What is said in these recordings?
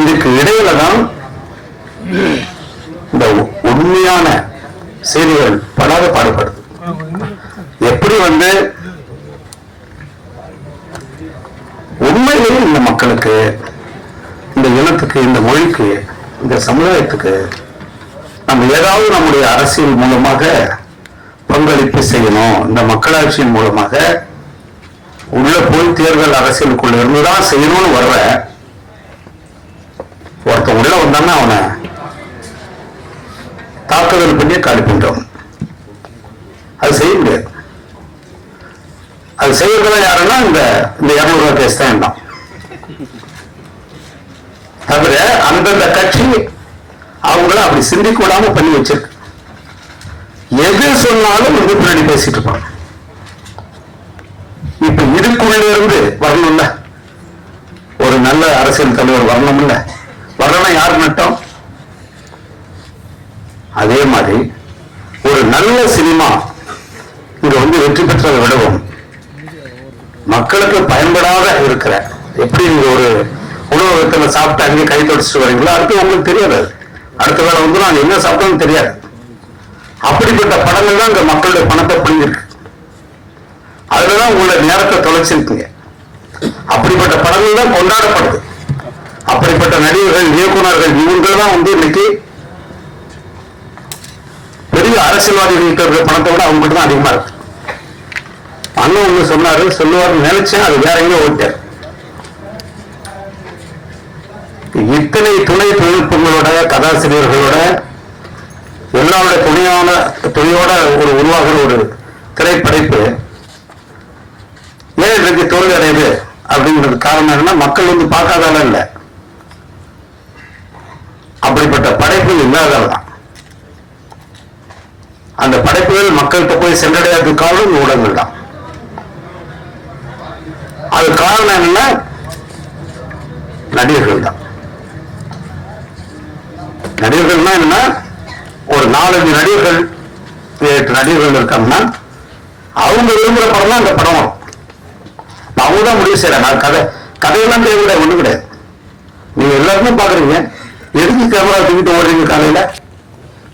இதுக்கு இடையில தான் இந்த உண்மையான செய்திகள் படாத பாடுபடுது. எப்படி வந்து உண்மையிலேயே இந்த மக்களுக்கு இந்த இனத்துக்கு இந்த மொழிக்கு இந்த சமுதாயத்துக்கு நம்ம ஏதாவது நம்முடைய அரசியல் மூலமாக பங்களிப்பு செய்யணும். இந்த மக்களாட்சியின் மூலமாக உள்ள போய் தேர்தல் அரசியலுக்குள்ள இருந்துதான் செய்யணும்னு வர்ற ஒருத்தன் அவனை தாக்குதல் பண்ணியே காலி பண்றவன் அது செய்ய முடியாது. அது செய்யறதுல யாருன்னா இந்த இந்த இரநூறுவா கேஸ் தான் இருந்தான் தவிர அந்தந்த கட்சி அவங்கள அப்படி சிந்திக்க விடாம பண்ணி வச்சிருக்கு. எது சொன்னாலும் இது பின்னாடி பேசிட்டு இருப்பாங்க. இப்ப இதுக்குள்ள இருந்து வரணும்ல? ஒரு நல்ல அரசியல் தலைவர் வரணும்ல? வரலாம் யார் நட்டம் அதே மாதிரி ஒரு நல்ல சினிமா இங்க வந்து வெற்றி பெற்றதை விடவும் மக்களுக்கு பயன்படாத இருக்கிற எப்படி நீங்க ஒரு உணவகத்துல சாப்பிட்டு அங்கே கை தொடச்சிட்டு வரீங்களோ அடுத்து உங்களுக்கு தெரியாது. அடுத்த வேலை வந்து நான் என்ன சாப்பிட்டோம்னு தெரியாது. அப்படிப்பட்ட படங்கள் தான் இந்த மக்களுடைய பணத்தை பிடிங்கிருக்கு அதுலதான் உங்களுடைய நேரத்தை தொலைச்சிருக்கீங்க. அப்படிப்பட்ட படங்கள் தான் கொண்டாடப்படுது. அப்படிப்பட்ட நடிகர்கள் இயக்குனர்கள் இவங்க தான் வந்து இன்னைக்கு பெரிய அரசியல்வாதிகள்கிட்ட இருக்கிற பணத்தை விட அவங்க தான் அதிகமா இருக்கு. அண்ணன் ஒண்ணு சொன்னாரு சொல்லுவார் நினைச்சேன் அது வேற எங்கேயோ ஓட்டார் இத்தனை துணை தொழில்நுட்பங்களோட கதாசிரியர்களோட எல்லாரோட துணையான துணையோட ஒரு உருவாகிற ஒரு திரைப்படைப்பு ஏன் இன்றைக்கு தோல்வி அடையுது அப்படிங்கிறது காரணம் என்னன்னா மக்கள் வந்து பார்க்காதால இல்லை. அப்படிப்பட்ட படைப்பு இல்லாதால தான். அந்த படைப்புகள் மக்கள்கிட்ட போய் சென்றடையாத காரணம் ஊடகங்கள் தான். அது காரணம் என்னன்னா நடிகர்கள் தான். நடிகர்கள்னா என்னன்னா ஒரு நாலஞ்சு நடிகர்கள் எட்டு நடிகர்கள் இருக்காங்கன்னா அவங்க விரும்புகிற படம் தான் அந்த படம் வரும். அவங்க தான் முடிவு செய்யறாங்க நான் கதை கதையெல்லாம் தேவையில்லை ஒன்றும் கிடையாது. நீங்க எல்லாருமே பாக்குறீங்க எதுக்கு கேமரா தூக்கிட்டு ஓடுறீங்க காலையில்?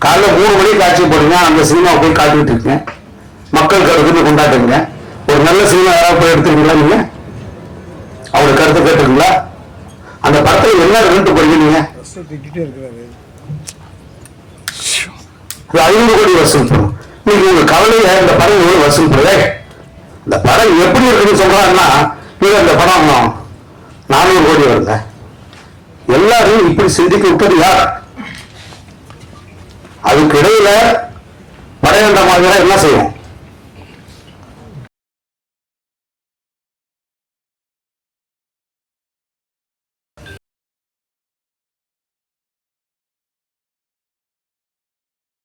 காலைல மூணு மணிக்கு காட்சி போடுங்க அந்த சினிமா போய் காட்டிட்டு இருக்கேன். மக்கள் கருத்துன்னு கொண்டாட்டுங்க ஒரு நல்ல சினிமா யாராவது போய் எடுத்துருக்கீங்களா நீங்க? அவரோட கருத்தை கேட்டுருங்களா அந்த படத்துல என்ன ரெண்டு போறீங்க நீங்கள் ஐநூறு கோடி வசூல். பண்ணும் நீங்க உங்க கவலைய இந்த படம் எவ்வளவு வசூல் பண்ணுது இந்த படம் எப்படி இருக்குன்னு சொல்றாங்கன்னா நீங்க அந்த படம் நானூறு கோடி வருங்க. எல்லாரும் இப்படி சிந்திக்க விட்டது யார்? அதுக்கு இடையில படையண்ட மாதிரி என்ன செய்வோம்